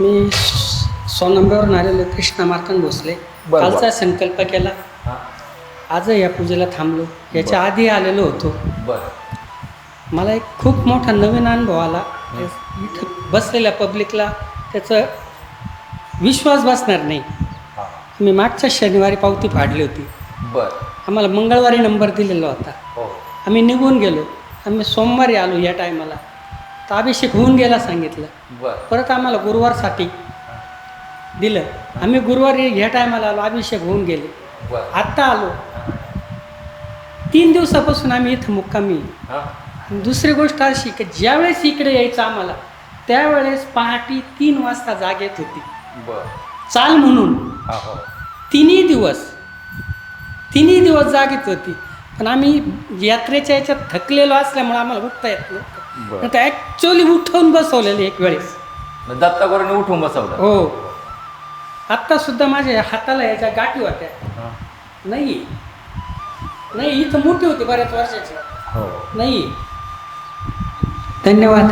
मी सोनंब्यावरून आलेलो कृष्णा मार्तन भोसले. बरं. कालचा संकल्प केला. आज या पूजेला थांबलो. याच्या आधी आलेलो होतो. बरं. मला एक खूप मोठा नवीन अनुभव आला. इथं बसलेल्या पब्लिकला त्याचं विश्वास बसणार नाही. हां. मी मागच्या शनिवारी पावती फाडली होती. बरं. आम्हाला मंगळवारी नंबर दिलेला होता. हो. आम्ही निघून गेलो. आम्ही सोमवारी आलो या टायमाला. तर अभिषेक होऊन गेला सांगितलं. बरं. परत आम्हाला गुरुवारसाठी दिलं. आम्ही गुरुवारी ह्या टायमाला आलो अभिषेक होऊन गेले. बरं. आत्ता आलो. तीन दिवसापासून आम्ही इथं मुक्कामी हां. आणि दुसरी गोष्ट अशी की ज्यावेळेस इकडे यायचं आम्हाला त्यावेळेस पहाटे तीन वाजता जाग येत होती. बरं. चाल म्हणून. हां हो. तिन्ही दिवस तिन्ही दिवस जाग येत होती. पण आम्ही यात्रेच्या याच्यात थकलेलो असल्यामुळे आम्हाला उठता येत. नव्हतं. तर ॲक्च्युअली उठवून बसवलेले एक वेळेस. मग दत्तागुरूंनी उठून बसवलं. हो. आत्ता सुद्धा माझ्या हाताला याच्या गाठी होत्या. नाही नाही इथं मोठी होती बऱ्याच वर्षाची. हो. नाही धन्यवाद.